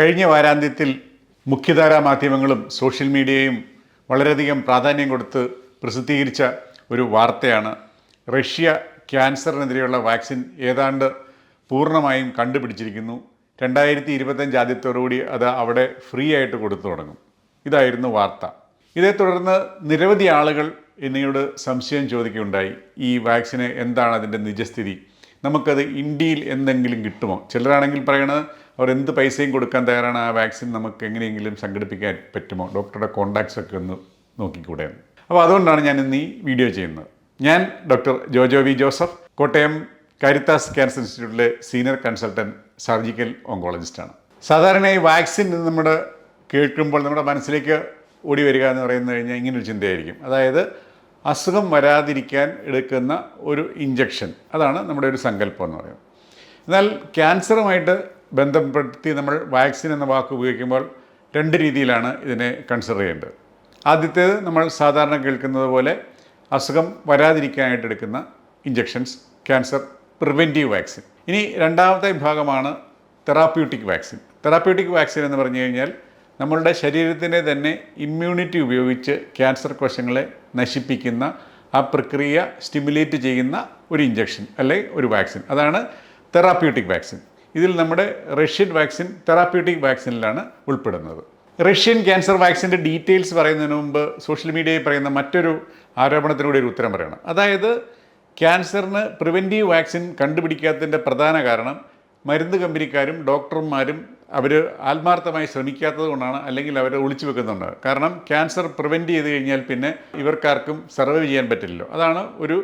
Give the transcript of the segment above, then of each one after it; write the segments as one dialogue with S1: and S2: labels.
S1: കഴിഞ്ഞ വാരാന്ത്യത്തിൽ മുഖ്യധാരാ മാധ്യമങ്ങളും സോഷ്യൽ മീഡിയയും വളരെയധികം പ്രാധാന്യം കൊടുത്ത് പ്രസിദ്ധീകരിച്ച ഒരു വാർത്തയാണ്. റഷ്യ ക്യാൻസറിനെതിരെയുള്ള വാക്സിൻ ഏതാണ്ട് പൂർണമായും കണ്ടുപിടിച്ചിരിക്കുന്നു. രണ്ടായിരത്തി ഇരുപത്തഞ്ച് ആദ്യത്തോടുകൂടി അത് അവിടെ ഫ്രീ ആയിട്ട് കൊടുത്തു തുടങ്ങും. ഇതായിരുന്നു വാർത്ത. ഇതേ തുടർന്ന് നിരവധി ആളുകൾ എന്നോട് സംശയം ചോദിക്കുകയുണ്ടായി. ഈ വാക്സിന് എന്താണ് അതിന്റെ നിജസ്ഥിതി? നമുക്കത് ഇന്ത്യയിൽ എന്തെങ്കിലും കിട്ടുമോ? ചിലരാണെങ്കിൽ പറയണത് അവർ എന്ത് പൈസയും കൊടുക്കാൻ തയ്യാറാണ് ആ വാക്സിൻ നമുക്ക് എങ്ങനെയെങ്കിലും സംഘടിപ്പിക്കാൻ പറ്റുമോ? ഡോക്ടറുടെ കോണ്ടാക്ട്സ് ഒക്കെ ഒന്ന് നോക്കിക്കൂടെ? അപ്പോൾ അതുകൊണ്ടാണ് ഞാൻ ഇന്ന് ഈ വീഡിയോ ചെയ്യുന്നത്. ഞാൻ doctor Jojo V Joseph Kottayam Caritas cancer ഇൻസ്റ്റിറ്റ്യൂട്ടിലെ സീനിയർ കൺസൾട്ടന്റ് സർജിക്കൽ ഓങ്കോളജിസ്റ്റാണ് സാധാരണയായി വാക്സിൻ നമ്മുടെ കേൾക്കുമ്പോൾ നമ്മുടെ മനസ്സിലേക്ക് ഓടി വരിക എന്ന് പറയുന്നത് കഴിഞ്ഞാൽ ഇങ്ങനൊരു ചിന്തയായിരിക്കും. അതായത് അസുഖം വരാതിരിക്കാൻ എടുക്കുന്ന ഒരു ഇഞ്ചക്ഷൻ അതാണ് നമ്മുടെ ഒരു സങ്കല്പം എന്ന് പറയുന്നത്. എന്നാൽ ക്യാൻസറുമായിട്ട് ബന്ധപ്പെടുത്തി നമ്മൾ വാക്സിൻ എന്ന വാക്ക് ഉപയോഗിക്കുമ്പോൾ രണ്ട് രീതിയിലാണ് ഇതിനെ കൺസിഡർ ചെയ്യേണ്ടത്. ആദ്യത്തേത് നമ്മൾ സാധാരണ കേൾക്കുന്നത് പോലെ അസുഖം വരാതിരിക്കാനായിട്ട് എടുക്കുന്ന ഇഞ്ചക്ഷൻസ് ക്യാൻസർ പ്രിവെന്റീവ് വാക്സിൻ ഇനി രണ്ടാമത്തെ വിഭാഗമാണ് തെറാപ്യൂട്ടിക് വാക്സിൻ തെറാപ്യൂട്ടിക് വാക്സിൻ എന്ന് പറഞ്ഞു കഴിഞ്ഞാൽ നമ്മളുടെ ശരീരത്തിന്റെ തന്നെ ഇമ്മ്യൂണിറ്റി ഉപയോഗിച്ച് ക്യാൻസർ കോശങ്ങളെ നശിപ്പിക്കുന്ന ആ പ്രക്രിയ സ്റ്റിമുലേറ്റ് ചെയ്യുന്ന ഒരു ഇഞ്ചക്ഷൻ അല്ലെങ്കിൽ ഒരു വാക്സിൻ. അതാണ് തെറാപ്യൂട്ടിക് വാക്സിൻ. ഇതിൽ നമ്മുടെ റഷ്യൻ വാക്സിൻ തെറാപ്യൂട്ടിക് വാക്സിനിലാണ് ഉൾപ്പെടുന്നത്. റഷ്യൻ ക്യാൻസർ വാക്സിന്റെ ഡീറ്റെയിൽസ് പറയുന്നതിന് മുമ്പ് സോഷ്യൽ മീഡിയയിൽ പറയുന്ന മറ്റൊരു ആരോപണത്തിനൂടെ ഒരു ഉത്തരം പറയണം. അതായത് ക്യാൻസറിന് പ്രിവെന്റീവ് വാക്സിൻ കണ്ടുപിടിക്കാത്തതിന്റെ പ്രധാന കാരണം മരുന്ന് കമ്പനിക്കാരും ഡോക്ടർമാരും അവർ ആത്മാർത്ഥമായി ശ്രമിക്കാത്തത് കൊണ്ടാണ് അല്ലെങ്കിൽ അവർ ഒളിച്ചു വെക്കുന്നുണ്ട്. കാരണം ക്യാൻസർ പ്രിവെന്റ് ചെയ്ത് കഴിഞ്ഞാൽ പിന്നെ ഇവർക്കാർക്കും സർവൈവ് ചെയ്യാൻ പറ്റില്ലല്ലോ. അതാണ് ഒരു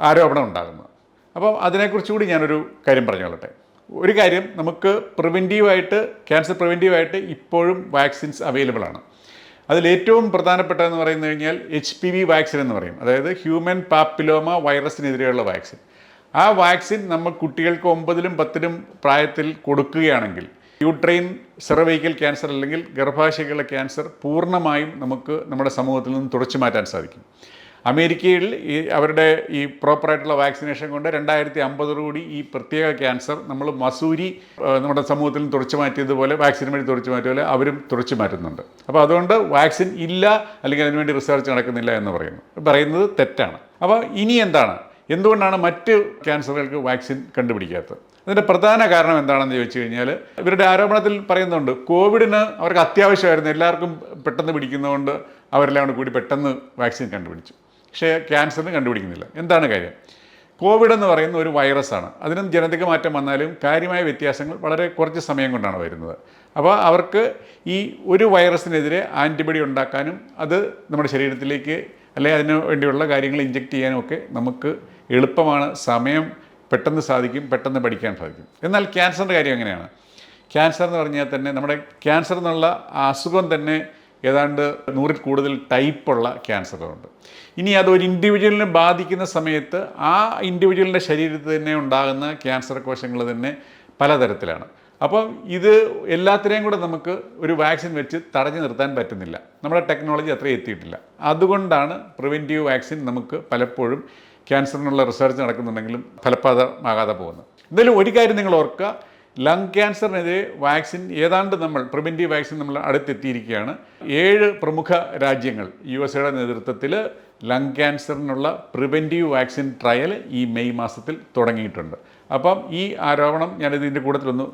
S1: ആരോപണം ഉണ്ടാകുന്നത്. അപ്പം അതിനെക്കുറിച്ചുകൂടി ഞാനൊരു കാര്യം പറഞ്ഞോളട്ടെ. ഒരു കാര്യം നമുക്ക് പ്രിവെന്റീവായിട്ട് ക്യാൻസർ പ്രിവെന്റീവായിട്ട് ഇപ്പോഴും വാക്സിൻസ് അവൈലബിൾ ആണ്. അതിൽ ഏറ്റവും പ്രധാനപ്പെട്ടതെന്ന് പറയുന്നത് കഴിഞ്ഞാൽ എച്ച് പി വി വാക്സിൻ എന്ന് പറയും. അതായത് ഹ്യൂമൻ പാപ്പിലോമ വൈറസിനെതിരെയുള്ള വാക്സിൻ. ആ വാക്സിൻ നമ്മൾ കുട്ടികൾക്ക് ഒമ്പതിലും പത്തിലും പ്രായത്തിൽ കൊടുക്കുകയാണെങ്കിൽ യൂട്രൈൻ സെറവൈക്കൽ ക്യാൻസർ അല്ലെങ്കിൽ ഗർഭാശയങ്ങളിലെ ക്യാൻസർ പൂർണമായും നമുക്ക് നമ്മുടെ സമൂഹത്തിൽ നിന്ന് തുടച്ചു മാറ്റാൻ സാധിക്കും. അമേരിക്കയിൽ ഈ അവരുടെ ഈ പ്രോപ്പറായിട്ടുള്ള വാക്സിനേഷൻ കൊണ്ട് രണ്ടായിരത്തി അമ്പതോടുകൂടി ഈ പ്രത്യേക ക്യാൻസർ നമ്മൾ മസൂരി നമ്മുടെ സമൂഹത്തിൽ നിന്ന് തുടച്ചു മാറ്റിയതുപോലെ വാക്സിൻ വഴി തുടച്ചു മാറ്റിയ പോലെ അവരും തുടച്ചു മാറ്റുന്നുണ്ട്. അപ്പോൾ അതുകൊണ്ട് വാക്സിൻ ഇല്ല അല്ലെങ്കിൽ അതിനുവേണ്ടി റിസർച്ച് നടക്കുന്നില്ല എന്ന് പറയുന്നു. പറയുന്നത് തെറ്റാണ്. അപ്പോൾ ഇനി എന്താണ്? എന്തുകൊണ്ടാണ് മറ്റ് ക്യാൻസറുകൾക്ക് വാക്സിൻ കണ്ടുപിടിക്കാത്തത്? അതിന്റെ പ്രധാന കാരണം എന്താണെന്ന് ചോദിച്ചു കഴിഞ്ഞാൽ ഇവരുടെ ആരോപണത്തിൽ പറയുന്നുണ്ട് കോവിഡിന് അവർക്ക് അത്യാവശ്യമായിരുന്നു എല്ലാവർക്കും പെട്ടെന്ന് പിടിക്കുന്നതുകൊണ്ട് അവരെല്ലാം കൂടി കൂടി പെട്ടെന്ന് വാക്സിൻ കണ്ടുപിടിച്ചു. പക്ഷേ ക്യാൻസറിന് കണ്ടുപിടിക്കുന്നില്ല. എന്താണ് കാര്യം? കോവിഡ് എന്ന് പറയുന്ന ഒരു വൈറസാണ്. അതിനും ജനിതക മാറ്റം വന്നാലും കാര്യമായ വ്യത്യാസങ്ങൾ വളരെ കുറച്ച് സമയം കൊണ്ടാണ് വരുന്നത്. അപ്പോൾ അവർക്ക് ഈ ഒരു വൈറസിനെതിരെ ആന്റിബോഡി ഉണ്ടാക്കാനും അത് നമ്മുടെ ശരീരത്തിലേക്ക് അല്ലെങ്കിൽ അതിന് വേണ്ടിയുള്ള കാര്യങ്ങൾ ഇഞ്ചെക്ട് ചെയ്യാനും ഒക്കെ നമുക്ക് എളുപ്പമാണ് സമയം പെട്ടെന്ന് സാധിക്കും പെട്ടെന്ന് പഠിക്കാൻ സാധിക്കും. എന്നാൽ ക്യാൻസറിന്റെ കാര്യം എങ്ങനെയാണ്? ക്യാൻസർ എന്ന് പറഞ്ഞാൽ തന്നെ നമ്മുടെ ക്യാൻസർ എന്നുള്ള അസുഖം തന്നെ ഏതാണ്ട് നൂറിൽ കൂടുതൽ ടൈപ്പുള്ള ക്യാൻസറുണ്ട് ഇനി അത് ഒരു ഇൻഡിവിജ്വലിനെ ബാധിക്കുന്ന സമയത്ത് ആ ഇൻഡിവിജ്വലിന്റെ ശരീരത്തിൽ തന്നെ ഉണ്ടാകുന്ന ക്യാൻസർ കോശങ്ങൾ തന്നെ പലതരത്തിലാണ്. അപ്പം ഇത് എല്ലാത്തിനെയും കൂടെ നമുക്ക് ഒരു വാക്സിൻ വെച്ച് തടഞ്ഞു നിർത്താൻ പറ്റുന്നില്ല. നമ്മുടെ ടെക്നോളജി അത്രയും എത്തിയിട്ടില്ല. അതുകൊണ്ടാണ് പ്രിവെന്റീവ് വാക്സിൻ നമുക്ക് പലപ്പോഴും ക്യാൻസറിനുള്ള റിസർച്ച് നടക്കുന്നുണ്ടെങ്കിലും ഫലപ്രദമാകാതെ പോകുന്നു. എന്തായാലും ഒരു കാര്യം നിങ്ങൾ ഓർക്കുക ലങ് ക്യാൻസറിനെതിരെ വാക്സിൻ ഏതാണ്ട് നമ്മൾ പ്രിവെന്റീവ് വാക്സിൻ നമ്മൾ അടുത്തെത്തിയിരിക്കുകയാണ്. ഏഴ് പ്രമുഖ രാജ്യങ്ങൾ യു എസ് എയുടെ നേതൃത്വത്തിൽ ലങ് ക്യാൻസറിനുള്ള പ്രിവെന്റീവ് വാക്സിൻ ട്രയൽ ഈ മെയ് മാസത്തിൽ തുടങ്ങിയിട്ടുണ്ട്. അപ്പം ഈ ആരോപണം ഞാൻ ഇതിന്റെ കൂട്ടത്തിലൊന്ന്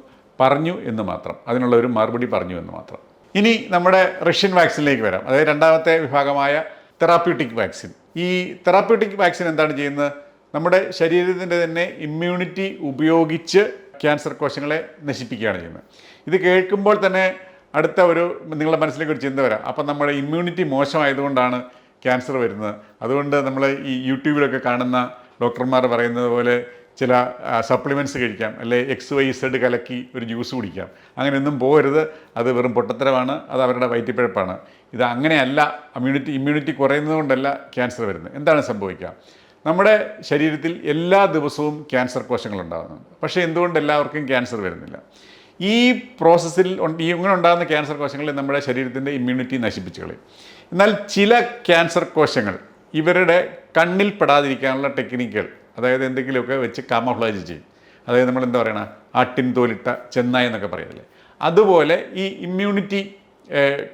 S1: പറഞ്ഞു എന്ന് മാത്രം അതിനുള്ള ഒരു മറുപടി പറഞ്ഞു എന്ന് മാത്രം. ഇനി നമ്മുടെ റഷ്യൻ വാക്സിനിലേക്ക് വരാം. അതായത് രണ്ടാമത്തെ വിഭാഗമായ തെറാപ്യൂട്ടിക് വാക്സിൻ ഈ തെറാപ്യൂട്ടിക് വാക്സിൻ എന്താണ് ചെയ്യുന്നത്? നമ്മുടെ ശരീരത്തിന്റെ തന്നെ ഇമ്മ്യൂണിറ്റി ഉപയോഗിച്ച് ക്യാൻസർ കോശങ്ങളെ നശിപ്പിക്കുകയാണ് ചെയ്യുന്നത്. ഇത് കേൾക്കുമ്പോൾ തന്നെ അടുത്ത ഒരു നിങ്ങളുടെ മനസ്സിലേക്ക് ഒരു ചിന്ത വരാം. അപ്പം നമ്മുടെ ഇമ്മ്യൂണിറ്റി മോശമായതുകൊണ്ടാണ് ക്യാൻസർ വരുന്നത്. അതുകൊണ്ട് നമ്മൾ ഈ യൂട്യൂബിലൊക്കെ കാണുന്ന ഡോക്ടർമാർ പറയുന്നത് പോലെ ചില സപ്ലിമെന്റ്സ് കഴിക്കാം. അല്ലെ എക്സ് വൈ സെഡ് കലക്കി ഒരു ജ്യൂസ് കുടിക്കാം. അങ്ങനെയൊന്നും പോകരുത്. അത് വെറും പൊട്ടത്തരമാണ്. അത് അവരുടെ വയറ്റിപ്പിഴപ്പാണ് ഇത് അങ്ങനെയല്ല ഇമ്മ്യൂണിറ്റി ഇമ്മ്യൂണിറ്റി കുറയുന്നത് കൊണ്ടല്ല ക്യാൻസർ വരുന്നത്. എന്താണ് സംഭവിക്കുക? നമ്മുടെ ശരീരത്തിൽ എല്ലാ ദിവസവും ക്യാൻസർ കോശങ്ങൾ ഉണ്ടാകുന്നുണ്ട്. പക്ഷേ എന്തുകൊണ്ട് എല്ലാവർക്കും ക്യാൻസർ വരുന്നില്ല? ഈ പ്രോസസ്സിൽ ഇങ്ങനെ ഉണ്ടാകുന്ന ക്യാൻസർ കോശങ്ങളെ നമ്മുടെ ശരീരത്തിന്റെ ഇമ്മ്യൂണിറ്റി നശിപ്പിച്ചു കളയും. എന്നാൽ ചില ക്യാൻസർ കോശങ്ങൾ ഇവരുടെ കണ്ണിൽ പെടാതിരിക്കാനുള്ള ടെക്നിക്കുകൾ അതായത് എന്തെങ്കിലുമൊക്കെ വെച്ച് കാമഫ്ലാജ് ചെയ്യും. അതായത് നമ്മൾ എന്താ പറയണ? ആട്ടിൻ തോലിട്ട ചെന്നായി എന്നൊക്കെ പറയല്ലേ അതുപോലെ ഈ ഇമ്മ്യൂണിറ്റി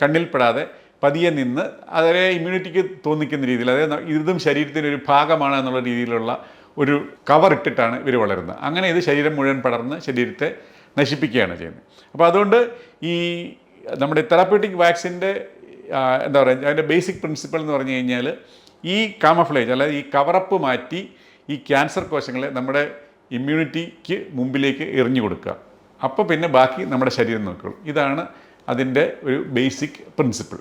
S1: കണ്ണിൽപ്പെടാതെ പതിയെ നിന്ന് അതിനെ ഇമ്മ്യൂണിറ്റിക്ക് തോന്നിക്കുന്ന രീതിയിൽ അതായത് ഇതും ശരീരത്തിന്റെ ഒരു ഭാഗമാണ് എന്നുള്ള രീതിയിലുള്ള ഒരു കവർ ഇട്ടിട്ടാണ് ഇവർ വളരുന്നത്. അങ്ങനെ ഇത് ശരീരം മുഴുവൻ പടർന്ന് ശരീരത്തെ നശിപ്പിക്കുകയാണ് ചെയ്യുന്നത്. അപ്പോൾ അതുകൊണ്ട് ഈ നമ്മുടെ തെറാപ്യൂട്ടിക് വാക്സിന്റെ എന്താ പറയുക അതിന്റെ ബേസിക് പ്രിൻസിപ്പൾ എന്ന് പറഞ്ഞു കഴിഞ്ഞാൽ ഈ കാമഫ്ലേജ് അല്ലാതെ ഈ കവറപ്പ് മാറ്റി ഈ ക്യാൻസർ കോശങ്ങളെ നമ്മുടെ ഇമ്മ്യൂണിറ്റിക്ക് മുമ്പിലേക്ക് എറിഞ്ഞു കൊടുക്കുക. അപ്പോൾ പിന്നെ ബാക്കി നമ്മുടെ ശരീരം നോക്കുകയുള്ളൂ ഇതാണ് അതിന്റെ ഒരു ബേസിക് പ്രിൻസിപ്പിൾ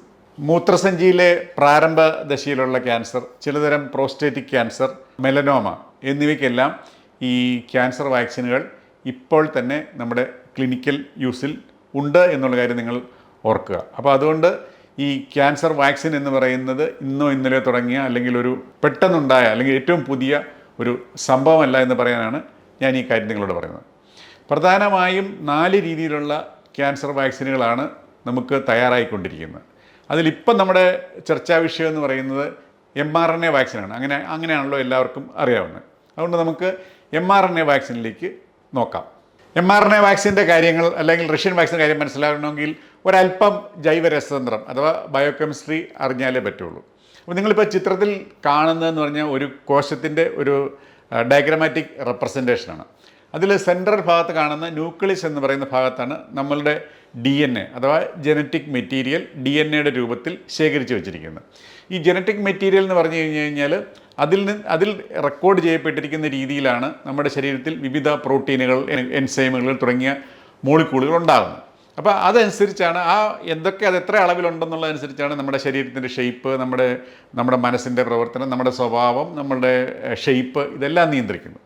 S1: മൂത്രസഞ്ചിയിലെ പ്രാരംഭ ദശയിലുള്ള ക്യാൻസർ ചിലതരം പ്രോസ്റ്റേറ്റിക് ക്യാൻസർ മെലനോമ എന്നിവയ്ക്കെല്ലാം ഈ ക്യാൻസർ വാക്സിനുകൾ ഇപ്പോൾ തന്നെ നമ്മുടെ ക്ലിനിക്കൽ യൂസിൽ ഉണ്ട് എന്നുള്ള കാര്യം നിങ്ങൾ ഓർക്കുക. അപ്പോൾ അതുകൊണ്ട് ഈ ക്യാൻസർ വാക്സിൻ എന്ന് പറയുന്നത് ഇന്നോ ഇന്നലെ തുടങ്ങിയ അല്ലെങ്കിൽ ഒരു പെട്ടെന്നുണ്ടായ അല്ലെങ്കിൽ ഏറ്റവും പുതിയ ഒരു സംഭവമല്ല എന്ന് പറയാനാണ് ഞാൻ ഈ കാര്യം നിങ്ങളോട് പറയുന്നത്. പ്രധാനമായും നാല് രീതിയിലുള്ള ക്യാൻസർ വാക്സിനുകളാണ് നമുക്ക് തയ്യാറായിക്കൊണ്ടിരിക്കുന്നത്. അതിലിപ്പം നമ്മുടെ ചർച്ചാ വിഷയം എന്ന് പറയുന്നത് എം ആർ എൻ എ വാക്സിനാണ്. അങ്ങനെ അങ്ങനെയാണല്ലോ എല്ലാവർക്കും അറിയാവുന്നത്. അതുകൊണ്ട് നമുക്ക് എം ആർ എൻ എ വാക്സിനിലേക്ക് നോക്കാം. എം ആർ എൻ എ വാക്സിന്റെ കാര്യങ്ങൾ അല്ലെങ്കിൽ റഷ്യൻ വാക്സിൻ കാര്യം മനസ്സിലാകണമെങ്കിൽ ഒരല്പം ജൈവരസതന്ത്രം അഥവാ ബയോകെമിസ്ട്രി അറിഞ്ഞാലേ പറ്റുള്ളൂ. അപ്പോൾ നിങ്ങളിപ്പോൾ ചിത്രത്തിൽ കാണുന്നതെന്ന് പറഞ്ഞാൽ ഒരു കോശത്തിന്റെ ഒരു ഡയഗ്രമാറ്റിക് റെപ്രസെന്റേഷനാണ്. അതിൽ സെൻട്രൽ ഭാഗത്ത് കാണുന്ന ന്യൂക്ലിയസ് എന്ന് പറയുന്ന ഭാഗത്താണ് നമ്മളുടെ ഡി എൻ എ അഥവാ ജനറ്റിക് മെറ്റീരിയൽ ഡി എൻ എയുടെ രൂപത്തിൽ ശേഖരിച്ച് വെച്ചിരിക്കുന്നത്. ഈ ജനറ്റിക് മെറ്റീരിയൽ എന്ന് പറഞ്ഞു കഴിഞ്ഞ് കഴിഞ്ഞാൽ അതിൽ നിന്ന് അതിൽ റെക്കോർഡ് ചെയ്യപ്പെട്ടിരിക്കുന്ന രീതിയിലാണ് നമ്മുടെ ശരീരത്തിൽ വിവിധ പ്രോട്ടീനുകൾ എൻസൈമുകൾ തുടങ്ങിയ മോളിക്കൂളുകൾ ഉണ്ടാകുന്നത്. അപ്പോൾ അതനുസരിച്ചാണ് ആ എന്തൊക്കെ അത് എത്ര അളവിലുണ്ടെന്നുള്ളതനുസരിച്ചാണ് നമ്മുടെ ശരീരത്തിന്റെ ഷേപ്പ് നമ്മുടെ നമ്മുടെ മനസ്സിന്റെ പ്രവർത്തനം നമ്മുടെ സ്വഭാവം നമ്മുടെ ഷേപ്പ് ഇതെല്ലാം നിയന്ത്രിക്കുന്നത്.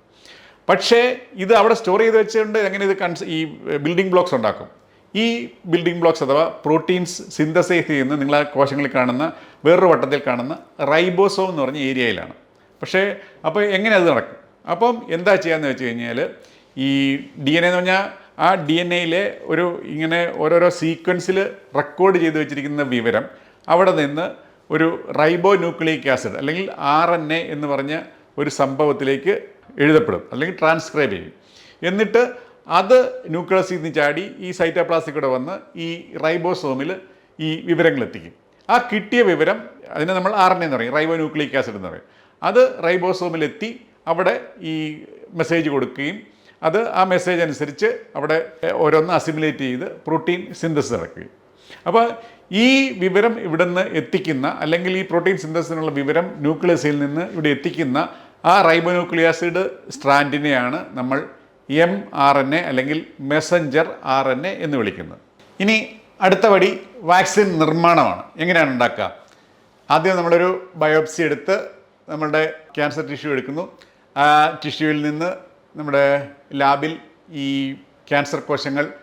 S1: പക്ഷേ ഇത് അവിടെ സ്റ്റോർ ചെയ്ത് വെച്ചുകൊണ്ട് എങ്ങനെ ഇത് കൺസ് ഈ ബിൽഡിംഗ് ബ്ലോക്സ് ഉണ്ടാക്കും. ഈ ബിൽഡിംഗ് ബ്ലോക്സ് അഥവാ പ്രോട്ടീൻസ് സിന്തസൈസ് ചെയ്യുന്ന നിങ്ങളെ കോശങ്ങളിൽ കാണുന്ന വേറൊരു വട്ടത്തിൽ കാണുന്ന റൈബോസോം എന്ന് പറഞ്ഞ ഏരിയയിലാണ് പക്ഷേ അപ്പോൾ എങ്ങനെ അത് നടക്കും? അപ്പം എന്താ ചെയ്യാന്ന് വെച്ച് കഴിഞ്ഞാൽ ഈ ഡി എൻ എ എന്ന് പറഞ്ഞാൽ ആ ഡി എൻ എയിലെ ഒരു ഇങ്ങനെ ഓരോരോ സീക്വൻസിൽ റെക്കോർഡ് ചെയ്ത് വെച്ചിരിക്കുന്ന വിവരം അവിടെ നിന്ന് ഒരു റൈബോ ന്യൂക്ലിയിക് ആസിഡ് അല്ലെങ്കിൽ ആർ എൻ എ എന്ന് പറഞ്ഞ ഒരു സംഭവത്തിലേക്ക് എഴുതപ്പെടും അല്ലെങ്കിൽ ട്രാൻസ്ക്രൈബ് ചെയ്യും. എന്നിട്ട് അത് ന്യൂക്ലിയസിൽ നിന്ന് ചാടി ഈ സൈറ്റോപ്ലാസ്റ്റിക്കൂടെ വന്ന് ഈ റൈബോസോമിൽ ഈ വിവരങ്ങൾ എത്തിക്കും ആ കിട്ടിയ വിവരം അതിനെ നമ്മൾ ആർ എൻ എന്ന് പറയും റൈബോ ന്യൂക്ലിയിക് ആസിഡ് എന്ന് പറയും. അത് റൈബോസോമിലെത്തി അവിടെ ഈ മെസ്സേജ് കൊടുക്കുകയും അത് ആ മെസ്സേജ് അനുസരിച്ച് അവിടെ ഓരോന്ന് അസിമുലേറ്റ് ചെയ്ത് പ്രോട്ടീൻ സിന്തസിസ് നടക്കുകയും അപ്പോൾ ഈ വിവരം ഇവിടുന്ന് എത്തിക്കുന്ന അല്ലെങ്കിൽ ഈ പ്രോട്ടീൻ സിന്തസിനുള്ള വിവരം ന്യൂക്ലിയസിൽ നിന്ന് ഇവിടെ എത്തിക്കുന്ന ആ റൈബോന്യൂക്ലിയാസിഡ് സ്ട്രാൻഡിനെയാണ് നമ്മൾ എം ആർ എൻ എ അല്ലെങ്കിൽ മെസ്സഞ്ചർ ആർ എൻ എ എന്ന് വിളിക്കുന്നത്. ഇനി അടുത്ത പടി വാക്സിൻ നിർമ്മാണമാണ്. എങ്ങനെയാണ് ഉണ്ടാക്കുക? ആദ്യം നമ്മളൊരു ബയോപ്സി എടുത്ത് നമ്മളുടെ ക്യാൻസർ ടിഷ്യൂ എടുക്കുന്നു. ആ ടിഷ്യൂവിൽ നിന്ന് നമ്മുടെ ലാബിൽ ഈ ക്യാൻസർ കോശങ്ങൾ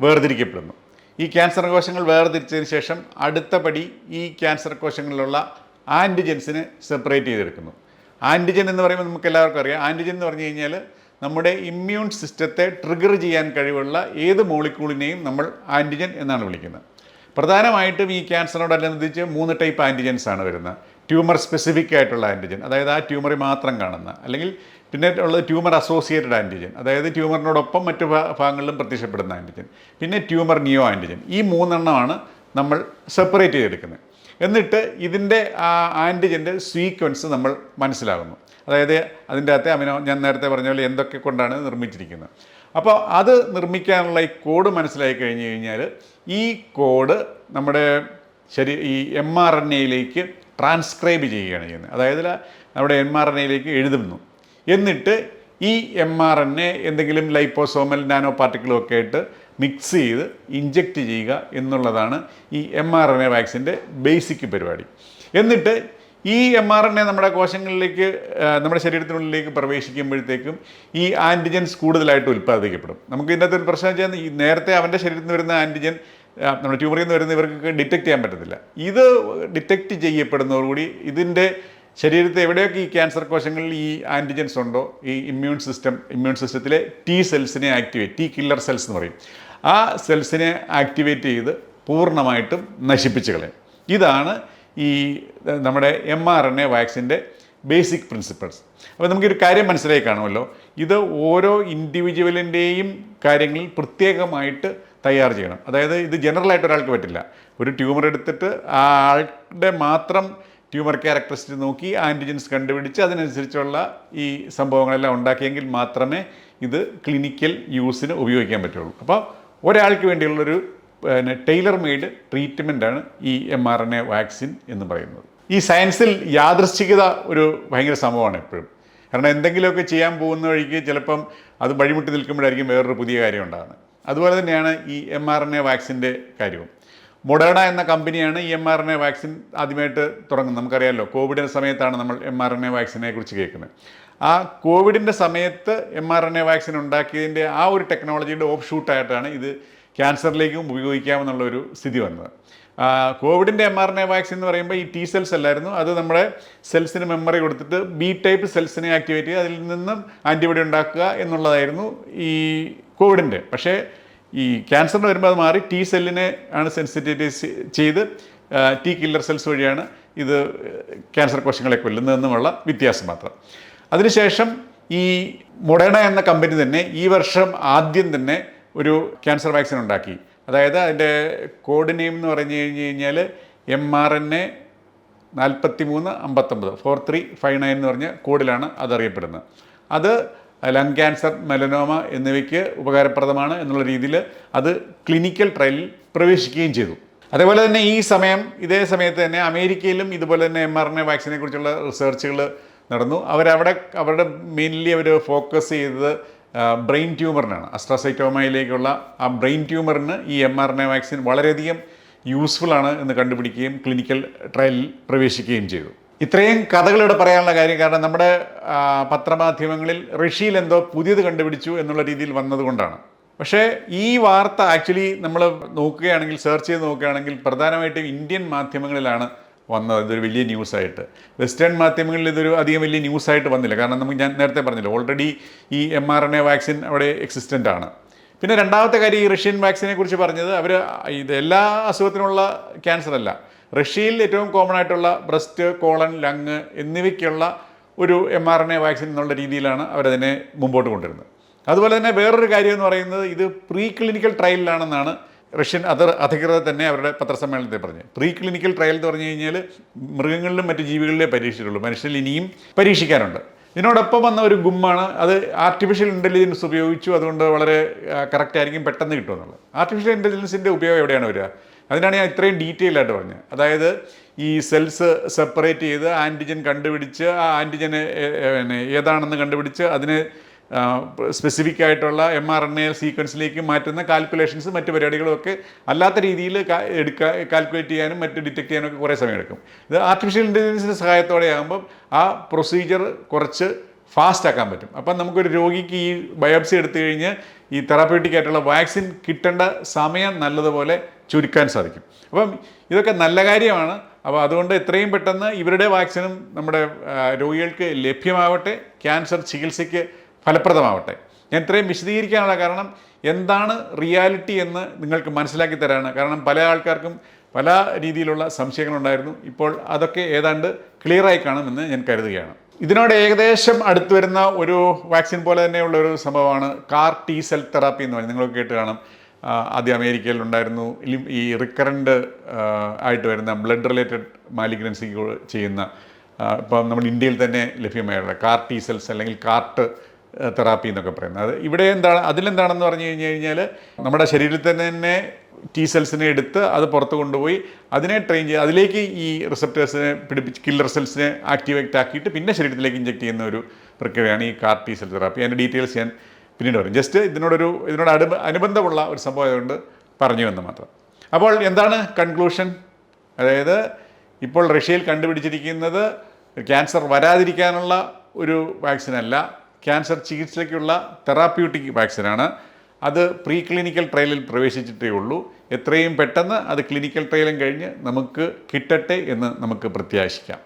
S1: വേർതിരിക്കപ്പെടുന്നു. ഈ ക്യാൻസർ കോശങ്ങൾ വേർതിരിച്ചതിന് ശേഷം അടുത്ത പടി ഈ ക്യാൻസർ കോശങ്ങളിലുള്ള ആന്റിജൻസിനെ സെപ്പറേറ്റ് ചെയ്തെടുക്കുന്നു. ആന്റിജൻ എന്ന് പറയുമ്പോൾ നമുക്ക് എല്ലാവർക്കും അറിയാം. ആന്റിജൻ എന്ന് പറഞ്ഞു കഴിഞ്ഞാൽ നമ്മുടെ ഇമ്മ്യൂൺ സിസ്റ്റത്തെ ട്രിഗർ ചെയ്യാൻ കഴിവുള്ള ഏത് മോളിക്കൂളിനെയും നമ്മൾ ആന്റിജൻ എന്നാണ് വിളിക്കുന്നത്. പ്രധാനമായിട്ടും ഈ ക്യാൻസറിനോടനുബന്ധിച്ച് മൂന്ന് ടൈപ്പ് ആന്റിജൻസ് ആണ് വരുന്നത്. ട്യൂമർ സ്പെസിഫിക് ആയിട്ടുള്ള ആന്റിജൻ അതായത് ആ ട്യൂമറി മാത്രം കാണുന്ന അല്ലെങ്കിൽ പിന്നെ ഉള്ളത് ട്യൂമർ അസോസിയേറ്റഡ് ആന്റിജൻ അതായത് ട്യൂമറിനോടൊപ്പം മറ്റു ഭാഗങ്ങളിലും പ്രത്യക്ഷപ്പെടുന്ന ആന്റിജൻ പിന്നെ ട്യൂമർ നിയോ ആന്റിജൻ ഈ മൂന്നെണ്ണമാണ് നമ്മൾ സെപ്പറേറ്റ് ചെയ്തെടുക്കുന്നത്. എന്നിട്ട് ഇതിന്റെ ആ ആന്റിജന്റെ സീക്വൻസ് നമ്മൾ മനസ്സിലാകുന്നു. അതായത് അതിന്റെ അകത്തെ അമിനോ ഞാൻ നേരത്തെ പറഞ്ഞ പോലെ എന്തൊക്കെ കൊണ്ടാണ് നിർമ്മിച്ചിരിക്കുന്നത്. അപ്പോൾ അത് നിർമ്മിക്കാനുള്ള ഈ കോഡ് മനസ്സിലായി കഴിഞ്ഞ് കഴിഞ്ഞാൽ ഈ കോഡ് നമ്മുടെ ശരി ഈ എം ആർ എൻ എയിലേക്ക് ട്രാൻസ്ക്രൈബ് ചെയ്യുകയാണ് ചെയ്യുന്നത്. അതായത് നമ്മുടെ എം ആർ എൻ എയിലേക്ക് എഴുതുന്നു. എന്നിട്ട് ഈ എം ആർ എൻ എ എന്തെങ്കിലും ലൈപ്പോസോമൽ നാനോ പാർട്ടിക്കിളും ഒക്കെ ആയിട്ട് മിക്സ് ചെയ്ത് ഇഞ്ചെക്റ്റ് ചെയ്യുക എന്നുള്ളതാണ് ഈ എം ആർ എൻ എ വാക്സിന്റെ ബേസിക് പരിപാടി. എന്നിട്ട് ഈ എം ആർ എൻ എ നമ്മുടെ കോശങ്ങളിലേക്ക് നമ്മുടെ ശരീരത്തിനുള്ളിലേക്ക് പ്രവേശിക്കുമ്പോഴത്തേക്കും ഈ ആന്റിജൻസ് കൂടുതലായിട്ട് ഉൽപ്പാദിക്കപ്പെടും നമുക്ക് ഇതിനകത്ത് ഒരു പ്രശ്നം വെച്ചാൽ ഈ നേരത്തെ അവന്റെ ശരീരത്തിൽ നിന്ന് വരുന്ന ആന്റിജൻ നമ്മുടെ ട്യൂമറിൽ നിന്ന് വരുന്ന ഇവർക്ക് ഡിറ്റക്ട് ചെയ്യാൻ പറ്റത്തില്ല. ഇത് ഡിറ്റക്ട് ചെയ്യപ്പെടുന്നതോടുകൂടി ഇതിന്റെ ശരീരത്തെ എവിടെയൊക്കെ ഈ ക്യാൻസർ കോശങ്ങളിൽ ഈ ആന്റിജൻസ് ഉണ്ടോ ഈ ഇമ്മ്യൂൺ സിസ്റ്റം ഇമ്മ്യൂൺ സിസ്റ്റത്തിലെ ടി സെൽസിനെ ആക്ടിവേറ്റ് ടി കില്ലർ സെൽസ് എന്ന് പറയും. ആ സെൽസിനെ ആക്ടിവേറ്റ് ചെയ്ത് പൂർണമായിട്ടും നശിപ്പിച്ച് കളയും. ഇതാണ് ഈ നമ്മുടെ എം ആർ എൻ എ വാക്സിന്റെ ബേസിക് പ്രിൻസിപ്പിൾസ്. അപ്പോൾ നമുക്കൊരു കാര്യം മനസ്സിലായി കാണുമല്ലോ. ഇത് ഓരോ ഇൻഡിവിജ്വലിന്റെയും കാര്യങ്ങളിൽ പ്രത്യേകമായിട്ട് തയ്യാർ ചെയ്യണം. അതായത് ഇത് ജനറലായിട്ട് ഒരാൾക്ക് പറ്റില്ല. ഒരു ട്യൂമർ എടുത്തിട്ട് ആ ആളുടെ മാത്രം ട്യൂമർ ക്യാരക്ടറിസ്റ്റിക് നോക്കി ആന്റിജൻസ് കണ്ടുപിടിച്ച് അതിനനുസരിച്ചുള്ള ഈ സംഭവങ്ങളെല്ലാം ഉണ്ടാക്കിയെങ്കിൽ മാത്രമേ ഇത് ക്ലിനിക്കൽ യൂസിന് ഉപയോഗിക്കാൻ പറ്റുള്ളൂ. അപ്പോൾ ഒരാൾക്ക് വേണ്ടിയുള്ളൊരു പിന്നെ ടൈലർ മെയ്ഡ് ട്രീറ്റ്മെന്റാണ് ഈ M R N A vaccine എന്ന് പറയുന്നത്. ഈ സയൻസിൽ യാദൃശ്ചികത ഒരു ഭയങ്കര സംഭവമാണ് എപ്പോഴും. കാരണം എന്തെങ്കിലുമൊക്കെ ചെയ്യാൻ പോകുന്ന വഴിക്ക് ചിലപ്പം അത് വഴിമുട്ടി നിൽക്കുമ്പോഴായിരിക്കും വേറൊരു പുതിയ കാര്യം ഉണ്ടാകുന്നത്. അതുപോലെ തന്നെയാണ് ഈ എം ആർ എൻ എ വാക്സിന്റെ കാര്യവും. മൊഡേണ എന്ന കമ്പനിയാണ് ഈ M R N A vaccine ആദ്യമായിട്ട് തുടങ്ങുന്നത്. നമുക്കറിയാമല്ലോ കോവിഡിന്റെ സമയത്താണ് നമ്മൾ എം ആർ എൻ എ വാക്സിനെ കുറിച്ച് കേൾക്കുന്നത്. ആ കോവിഡിന്റെ സമയത്ത് M R N A vaccine ഉണ്ടാക്കിയതിന്റെ ആ ഒരു ടെക്നോളജിയുടെ ഓഫ് ഷൂട്ടായിട്ടാണ് ഇത് ക്യാൻസറിലേക്കും ഉപയോഗിക്കാമെന്നുള്ള ഒരു സ്ഥിതി വന്നത്. കോവിഡിന്റെ M R N A vaccine എന്ന് പറയുമ്പോൾ ഈ ടി സെൽസ് അല്ലായിരുന്നു. അത് നമ്മുടെ സെൽസിന് മെമ്മറി കൊടുത്തിട്ട് ബി ടൈപ്പ് സെൽസിനെ ആക്ടിവേറ്റ് ചെയ്ത് അതിൽ നിന്നും ആന്റിബോഡി ഉണ്ടാക്കുക എന്നുള്ളതായിരുന്നു ഈ കോവിഡിന്റെ പക്ഷേ ഈ ക്യാൻസറിന് വരുമ്പോൾ അത് മാറി ടി സെല്ലിനെ ആണ് സെൻസിറ്റൈസ് ചെയ്ത് ടി കില്ലർ സെൽസ് വഴിയാണ് ഇത് ക്യാൻസർ കോശങ്ങളെ കൊല്ലുന്നതെന്നുമുള്ള വ്യത്യാസം മാത്രം. അതിനുശേഷം ഈ മൊഡേണ എന്ന കമ്പനി തന്നെ ഈ വർഷം ആദ്യം തന്നെ ഒരു ക്യാൻസർ വാക്സിൻ ഉണ്ടാക്കി. അതായത് അതിന്റെ കോഡ് നെയിം എന്ന് പറഞ്ഞു കഴിഞ്ഞ് കഴിഞ്ഞാൽ എം ആർ എൻ എ നാൽപ്പത്തി മൂന്ന് അമ്പത്തൊമ്പത് ഫോർ ത്രീ ഫൈവ് നയൻ എന്ന് പറഞ്ഞ കോഡിലാണ് അതറിയപ്പെടുന്നത്. അത് ലങ് ക്യാൻസർ മെലനോമ എന്നിവയ്ക്ക് ഉപകാരപ്രദമാണ് എന്നുള്ള രീതിയിൽ അത് ക്ലിനിക്കൽ ട്രയലിൽ പ്രവേശിക്കുകയും ചെയ്തു. അതേപോലെ തന്നെ ഈ സമയം ഇതേ സമയത്ത് തന്നെ അമേരിക്കയിലും ഇതുപോലെ തന്നെ എം ആർ എൻ എ വാക്സിനെ കുറിച്ചുള്ള റിസർച്ചുകൾ നടന്നു. അവരവിടെ അവരുടെ മെയിൻലി അവർ ഫോക്കസ് ചെയ്തത് ബ്രെയിൻ ട്യൂമറിനാണ് അസ്ട്രാസൈറ്റോമയിലേക്കുള്ള ആ ബ്രെയിൻ ട്യൂമറിന് ഈ M R N A vaccine വളരെയധികം യൂസ്ഫുൾ ആണ് എന്ന് കണ്ടുപിടിക്കുകയും ക്ലിനിക്കൽ ട്രയലിൽ പ്രവേശിക്കുകയും ചെയ്തു. ഇത്രയും കഥകളിവിടെ പറയാനുള്ള കാര്യം കാരണം നമ്മുടെ പത്രമാധ്യമങ്ങളിൽ റഷ്യയിൽ എന്തോ പുതിയത് കണ്ടുപിടിച്ചു എന്നുള്ള രീതിയിൽ വന്നതുകൊണ്ടാണ്. പക്ഷേ ഈ വാർത്ത ആക്ച്വലി നമ്മൾ നോക്കുകയാണെങ്കിൽ സെർച്ച് ചെയ്ത് നോക്കുകയാണെങ്കിൽ പ്രധാനമായിട്ടും ഇന്ത്യൻ മാധ്യമങ്ങളിലാണ് വന്നത് ഇതൊരു വലിയ ന്യൂസായിട്ട്. വെസ്റ്റേൺ മാധ്യമങ്ങളിൽ ഇതൊരു അധികം വലിയ ന്യൂസായിട്ട് വന്നില്ല. കാരണം നമുക്ക് ഞാൻ നേരത്തെ പറഞ്ഞില്ല ഓൾറെഡി ഈ M R N A vaccine അവിടെ എക്സിസ്റ്റന്റ് ആണ്. പിന്നെ രണ്ടാമത്തെ കാര്യം ഈ റഷ്യൻ വാക്സിനെ കുറിച്ച് പറഞ്ഞത് അവർ ഇത് എല്ലാ അസുഖത്തിനുള്ള ക്യാൻസർ അല്ല. റഷ്യയിൽ ഏറ്റവും കോമൺ ആയിട്ടുള്ള ബ്രസ്റ്റ് കോളൻ ലങ് എന്നിവയ്ക്കുള്ള ഒരു M R N A vaccine എന്നുള്ള രീതിയിലാണ് അവരതിനെ മുമ്പോട്ട് കൊണ്ടുവരുന്നത്. അതുപോലെ തന്നെ വേറൊരു കാര്യം എന്ന് പറയുന്നത് ഇത് പ്രീ ക്ലിനിക്കൽ ട്രയലിലാണെന്നാണ് റഷ്യൻ അതർ അധികൃതർ തന്നെ അവരുടെ പത്രസമ്മേളനത്തിൽ പറഞ്ഞു. പ്രീ ക്ലിനിക്കൽ ട്രയൽ എന്ന് പറഞ്ഞു കഴിഞ്ഞാൽ മൃഗങ്ങളിലും മറ്റ് ജീവികളിലെ പരീക്ഷിച്ചിട്ടുള്ളൂ. മനുഷ്യരിൽ ഇനിയും പരീക്ഷിക്കാനുണ്ട്. ഇതിനോടൊപ്പം വന്ന ഒരു ഗുമ്മാണ് അത് ആർട്ടിഫിഷ്യൽ ഇന്റലിജൻസ് ഉപയോഗിച്ചു അതുകൊണ്ട് വളരെ കറക്റ്റ് ആയിരിക്കും പെട്ടെന്ന് കിട്ടുമെന്നുള്ളത് ആർട്ടിഫിഷ്യൽ ഇന്റലിജൻസിന്റെ ഉപയോഗം എവിടെയാണ് വരിക? അതിനാണ് ഞാൻ ഇത്രയും ഡീറ്റെയിൽ ആയിട്ട് പറഞ്ഞത്. അതായത് ഈ സെൽസ് സെപ്പറേറ്റ് ചെയ്ത് ആന്റിജൻ കണ്ടുപിടിച്ച് ആ ആന്റിജന് ഏതാണെന്ന് കണ്ടുപിടിച്ച് അതിനെ സ്പെസിഫിക് ആയിട്ടുള്ള എം ആർ എൻ എ സീക്വൻസിലേക്ക് മാറ്റുന്ന കാൽക്കുലേഷൻസ് മറ്റ് പരിപാടികളും ഒക്കെ അല്ലാത്ത രീതിയിൽ എടുക്കുക കാൽക്കുലേറ്റ് ചെയ്യാനും മറ്റ് ഡിറ്റക്ട് ചെയ്യാനും ഒക്കെ കുറേ സമയം എടുക്കും ഇത് ആർട്ടിഫിഷ്യൽ ഇന്റലിജൻസിന്റെ സഹായത്തോടെ ആകുമ്പം ആ പ്രൊസീജിയർ കുറച്ച് ഫാസ്റ്റ് ആക്കാൻ പറ്റും. അപ്പം നമുക്കൊരു രോഗിക്ക് ഈ ബയോപ്സി എടുത്തു കഴിഞ്ഞ് ഈ തെറാപ്യൂട്ടിക് ആയിട്ടുള്ള വാക്സിൻ കിട്ടേണ്ട സമയം നല്ലതുപോലെ ചുരുക്കാൻ സാധിക്കും. അപ്പം ഇതൊക്കെ നല്ല കാര്യമാണ്. അപ്പോൾ അതുകൊണ്ട് എത്രയും പെട്ടെന്ന് ഇവരുടെ വാക്സിനും നമ്മുടെ രോഗികൾക്ക് ലഭ്യമാവട്ടെ. ക്യാൻസർ ചികിത്സയ്ക്ക് ഫലപ്രദമാവട്ടെ. ഞാൻ ഇത്രയും വിശദീകരിക്കാനുള്ള കാരണം എന്താണ് റിയാലിറ്റി എന്ന് നിങ്ങൾക്ക് മനസ്സിലാക്കി തരാണ് കാരണം പല ആൾക്കാർക്കും പല രീതിയിലുള്ള സംശയങ്ങളുണ്ടായിരുന്നു. ഇപ്പോൾ അതൊക്കെ ഏതാണ്ട് ക്ലിയറായി കാണുമെന്ന് ഞാൻ കരുതുകയാണ്. ഇതിനോട് ഏകദേശം അടുത്ത് വരുന്ന ഒരു വാക്സിൻ പോലെ തന്നെയുള്ള ഒരു സംഭവമാണ് കാർ ടി സെൽ തെറാപ്പി എന്ന് പറയുന്നത്. നിങ്ങൾ കേട്ട് കാണും. ആദ്യം അമേരിക്കയിൽ ഉണ്ടായിരുന്നു. ഈ റിക്കറന്റ് ആയിട്ട് വരുന്ന ബ്ലഡ് റിലേറ്റഡ് മാലിഗ്നൻസിക്ക് ചെയ്യുന്ന ഇപ്പം നമ്മൾ ഇന്ത്യയിൽ തന്നെ ലഭ്യമായിട്ടുള്ള കാർ ടി സെൽസ് അല്ലെങ്കിൽ കാർട്ട് തെറാപ്പി എന്നൊക്കെ പറയുന്നത്. അത് ഇവിടെ എന്താണ് അതിലെന്താണെന്ന് പറഞ്ഞു കഴിഞ്ഞു കഴിഞ്ഞാൽ നമ്മുടെ ശരീരത്തിൽ തന്നെ ടി സെൽസിനെ എടുത്ത് അത് പുറത്ത് കൊണ്ടുപോയി അതിനെ ട്രെയിൻ ചെയ്ത് അതിലേക്ക് ഈ റിസപ്റ്റേഴ്സിനെ പിടിപ്പിച്ച് കില്ലർ സെൽസിനെ ആക്ടിവേറ്റ് ആക്കിയിട്ട് പിന്നെ ശരീരത്തിലേക്ക് ഇഞ്ചെക്ട് ചെയ്യുന്ന ഒരു പ്രക്രിയയാണ് ഈ കാർ ടി സെൽ തെറാപ്പി അതിന്റെ ഡീറ്റെയിൽസ് ഞാൻ പിന്നീട് പറയും. ജസ്റ്റ് ഇതിനോടൊരു ഇതിനോട് അനു അനുബന്ധമുള്ള ഒരു സംഭവം ആയതുകൊണ്ട് പറഞ്ഞു എന്ന് മാത്രം. അപ്പോൾ എന്താണ് കൺക്ലൂഷൻ അതായത് ഇപ്പോൾ റഷ്യയിൽ കണ്ടുപിടിച്ചിരിക്കുന്നത് ക്യാൻസർ വരാതിരിക്കാനുള്ള ഒരു വാക്സിനല്ല ക്യാൻസർ ചികിത്സയ്ക്കുള്ള തെറാപ്യൂട്ടിക് വാക്സിനാണ്. അത് പ്രീ ക്ലിനിക്കൽ ട്രയലിൽ പ്രവേശിച്ചിട്ടേ ഉള്ളൂ. എത്രയും പെട്ടെന്ന് അത് ക്ലിനിക്കൽ ട്രയലും കഴിഞ്ഞ് നമുക്ക് കിട്ടട്ടെ എന്ന് നമുക്ക് പ്രത്യാശിക്കാം.